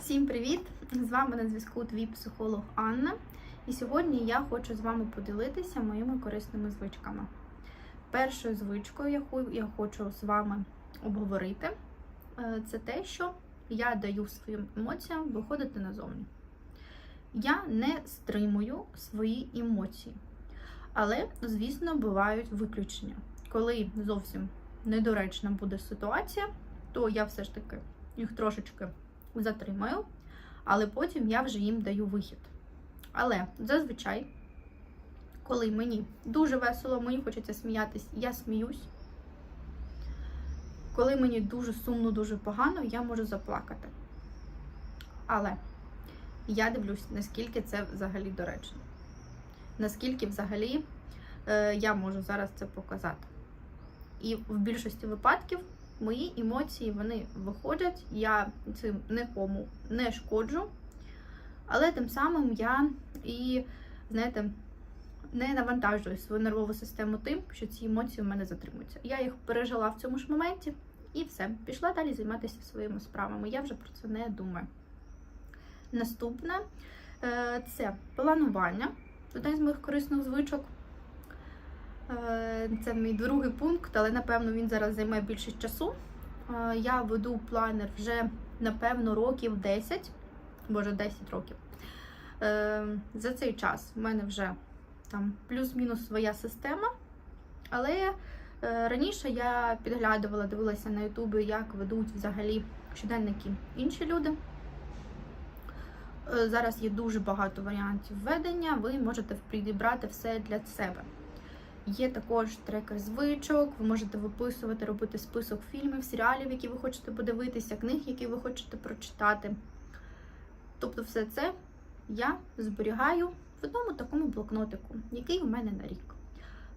Всім привіт! З вами на зв'язку твій психолог Анна. І сьогодні я хочу з вами поділитися моїми корисними звичками. Першою звичкою, яку я хочу з вами обговорити, е, це те, що я даю своїм емоціям виходити назовні. Я не стримую свої емоції. Але, звісно, бувають виключення. Коли зовсім недоречна буде ситуація, то я все ж таки їх трошечки затримаю, але потім я вже їм даю вихід. Але зазвичай, коли мені дуже весело, мені хочеться сміятись, я сміюсь. Коли мені дуже сумно, дуже погано, я можу заплакати. Але я дивлюсь, наскільки це взагалі доречно. Наскільки взагалі е, я можу зараз це показати. І в більшості випадків мої емоції вони виходять, я цим нікому не шкоджу, але тим самим я і, знаєте, не навантажую свою нервову систему тим, що ці емоції в мене затримуються. Я їх пережила в цьому ж моменті і все. Пішла далі займатися своїми справами. Я вже про це не думаю. Наступне е, це планування. Одна з моїх корисних звичок. Е, Це мій другий пункт, але напевно він зараз займе більше часу. Е, Я веду планер вже, напевно, років 10, боже, 10 років. Е, За цей час в мене вже там плюс-мінус своя система. Але раніше я підглядувала, дивилася на Ютубі, як ведуть взагалі щоденники інші люди. Зараз є дуже багато варіантів ведення, ви можете підібрати все для себе. Є також трекер звичок, ви можете виписувати, робити список фільмів, серіалів, які ви хочете подивитися, книг, які ви хочете прочитати. Тобто, все це я зберігаю в одному такому блокнотику, який у мене на рік.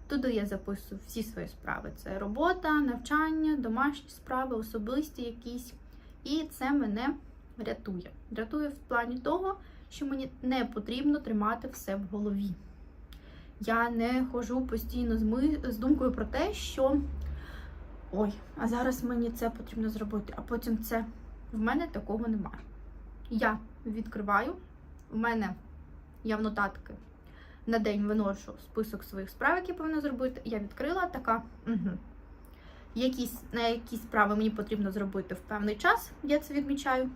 Туди я записую всі свої справи: це робота, навчання, домашні справи, особисті якісь. І це мене рятує. Рятує в плані того, що мені не потрібно тримати все в голові. Я не ходжу постійно з, ми... з думкою про те, що ой, а зараз мені це потрібно зробити, а потім це. В мене такого немає. Я відкриваю, в мене я в нотатки на день виношу список своїх справ, які повинна зробити. Я відкрила така. Угу. Якісь, на якісь справи мені потрібно зробити в певний час, я це відмічаю.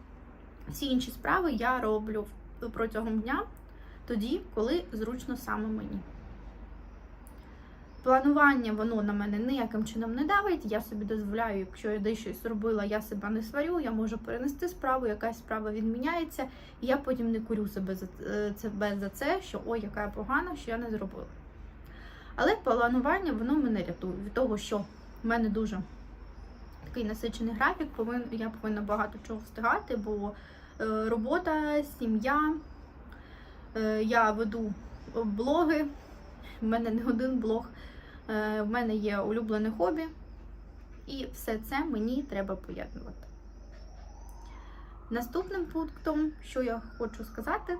Всі інші справи я роблю протягом дня, тоді, коли зручно саме мені. Планування воно на мене ніяким чином не давить. Я собі дозволяю, якщо я десь щось робила, я себе не сварю, я можу перенести справу, якась справа відміняється, і я потім не курю себе за себе за це, що ой, яка я погана, що я не зробила. Але планування воно мене рятує від того, що в мене дуже такий насичений графік, я повинна багато чого встигати, бо е, робота, сім'я, е, я веду блоги, в мене не один блог. В мене є улюблене хобі, і все це мені треба поєднувати. Наступним пунктом, що я хочу сказати,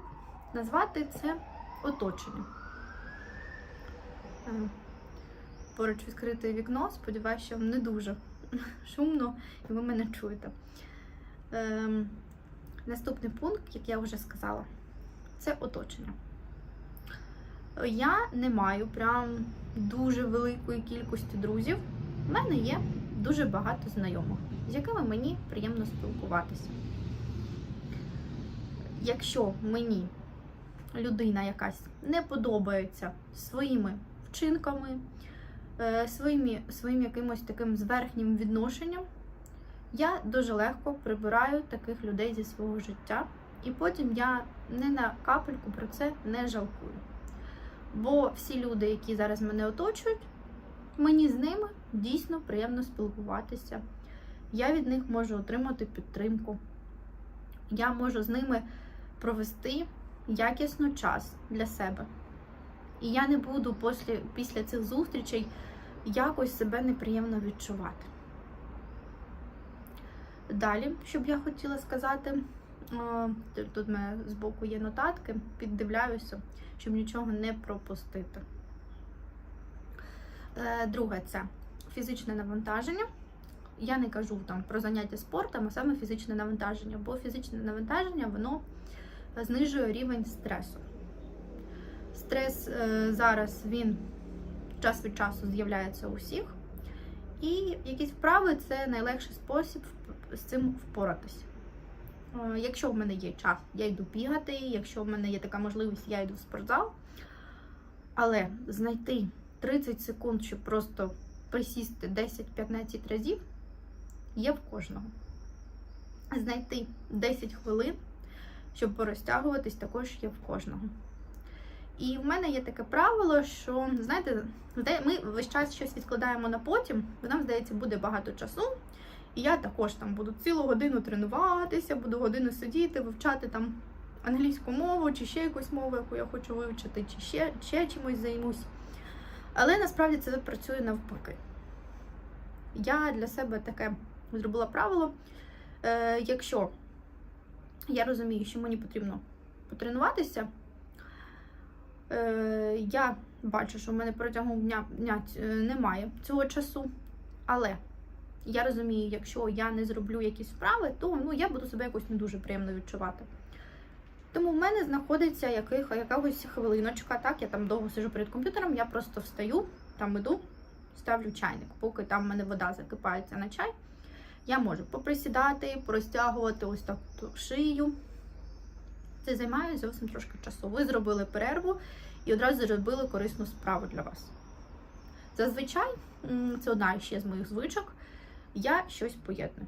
назвати це оточення. Поруч відкрите вікно, сподіваюся, що не дуже шумно і ви мене чуєте. Ем, наступний пункт, як я вже сказала, це оточення. Я не маю прям дуже великої кількості друзів. У мене є дуже багато знайомих, з якими мені приємно спілкуватися. Якщо мені людина якась не подобається своїми вчинками, своїм, своїм якимось таким зверхнім відношенням, я дуже легко прибираю таких людей зі свого життя, і потім я не на капельку про це не жалкую. Бо всі люди, які зараз мене оточують, мені з ними дійсно приємно спілкуватися. Я від них можу отримати підтримку. Я можу з ними провести якісно час для себе. І я не буду після, після цих зустрічей якось себе неприємно відчувати. Далі, що б я хотіла сказати, тут в мене збоку є нотатки, піддивляюся, щоб нічого не пропустити. Друге це фізичне навантаження. я не кажу там про заняття спортом, а саме фізичне навантаження, бо фізичне навантаження воно знижує рівень стресу. Стрес е, зараз він час від часу з'являється у всіх. І якісь вправи це найлегший спосіб з цим впоратись. Е, Якщо в мене є час, я йду бігати, якщо в мене є така можливість, я йду в спортзал. Але знайти 30 секунд, щоб просто присісти 10-15 разів, є в кожного. Знайти 10 хвилин, щоб порозтягуватись, також є в кожного. І в мене є таке правило, що, знаєте, ми весь час щось відкладаємо на потім, бо нам здається, буде багато часу. І я також там буду цілу годину тренуватися, буду годину сидіти, вивчати там англійську мову, чи ще якусь мову, яку я хочу вивчити, чи ще, ще чимось займусь. Але насправді це працює навпаки. Я для себе таке зробила правило. Е, якщо я розумію, що мені потрібно потренуватися, е, я бачу, що в мене протягом дня, дня е, немає цього часу, але я розумію, якщо я не зроблю якісь вправи, то ну, я буду себе якось не дуже приємно відчувати. Тому в мене знаходиться яких, якась хвилиночка, так, я там довго сижу перед комп'ютером, я просто встаю, там іду, ставлю чайник, поки там в мене вода закипається на чай. Я можу поприсідати, порозтягувати ось так шию. Це займає зовсім трошки часу. Ви зробили перерву і одразу зробили корисну справу для вас. Зазвичай, це одна ще з моїх звичок, я щось поєдную.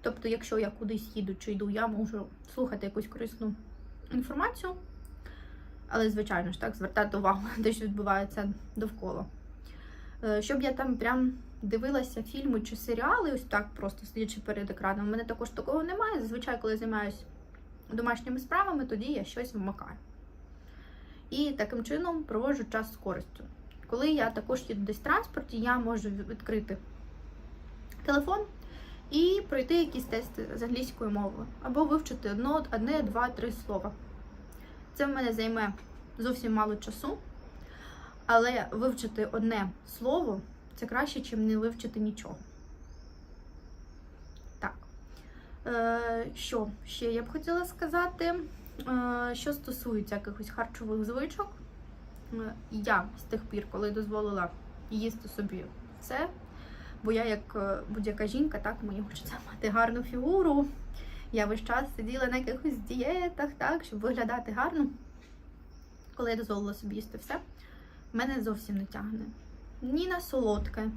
Тобто, якщо я кудись їду чи йду, я можу слухати якусь корисну інформацію, але, звичайно ж, так, звертати увагу на те, що відбувається довкола. Е, Щоб я там прям дивилася фільми чи серіали, ось так просто сидячи перед екраном. У мене також такого немає. Зазвичай, коли займаюся домашніми справами, тоді я щось вмикаю. І таким чином проводжу час з користю. Коли я також їду десь в транспорті, я можу відкрити телефон і пройти якісь тести з англійською мовою, або вивчити одно, одне, два, три слова. Це в мене займе зовсім мало часу, але вивчити одне слово це краще, ніж не вивчити нічого. Так. Е, що ще я б хотіла сказати? Е, що стосується якихось харчових звичок, е, я з тих пір, коли дозволила їсти собі все, бо я, як е, будь-яка жінка, так мені хочеться мати гарну фігуру. Я весь час сиділа на якихось дієтах, так, щоб виглядати гарно. Коли я дозволила собі їсти все, мене зовсім не тягне. Ні на солодке,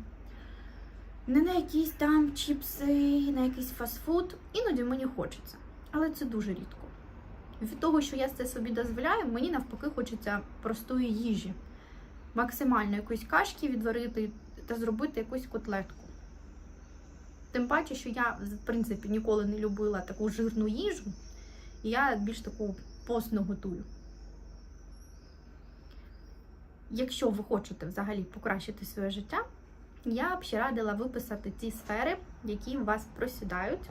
не на якісь там чіпси, на якийсь фастфуд. Іноді мені хочеться. Але це дуже рідко. Від того, що я це собі дозволяю, мені навпаки хочеться простої їжі. Максимально якоїсь кашки відварити та зробити якусь котлетку. Тим паче, що я, в принципі, ніколи не любила таку жирну їжу, і я більш таку постну готую. Якщо ви хочете взагалі покращити своє життя, я б ще радила виписати ті сфери, які вас просідають,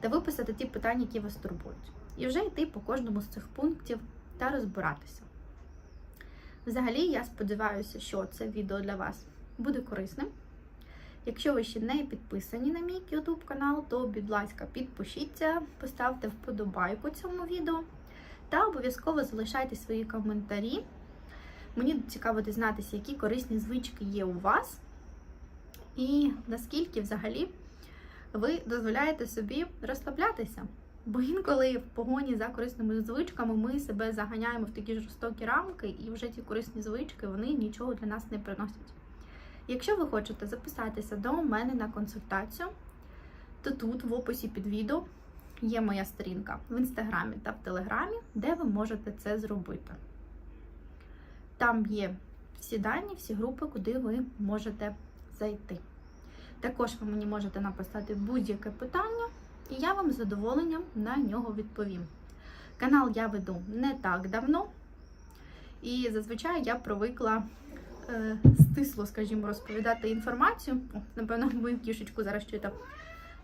та виписати ті питання, які вас турбують. І вже йти по кожному з цих пунктів та розбиратися. Взагалі, я сподіваюся, що це відео для вас буде корисним. Якщо ви ще не підписані на мій YouTube канал, то, будь ласка, підпишіться, поставте вподобайку цьому відео та обов'язково залишайте свої коментарі. Мені цікаво дізнатися, які корисні звички є у вас, і наскільки взагалі ви дозволяєте собі розслаблятися. Бо інколи в погоні за корисними звичками ми себе заганяємо в такі жорстокі рамки, і вже ті корисні звички вони нічого для нас не приносять. Якщо ви хочете записатися до мене на консультацію, то тут в описі під відео є моя сторінка в інстаграмі та в телеграмі, де ви можете це зробити. Там є всі дані, всі групи, куди ви можете зайти. Також ви мені можете написати будь-яке питання, і я вам з задоволенням на нього відповім. Канал я веду не так давно, і зазвичай я привикла е, стисло, скажімо, розповідати інформацію. О, напевно, мою кішечку зараз чуєте.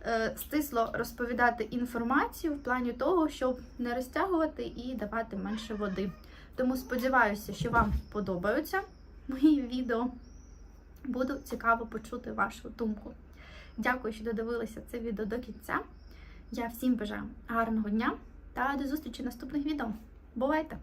Е, стисло розповідати інформацію в плані того, щоб не розтягувати і давати менше води. Тому сподіваюся, що вам подобаються мої відео. Буду цікаво почути вашу думку. Дякую, що додивилися це відео до кінця. Я всім бажаю гарного дня та до зустрічі в наступних відео. Бувайте!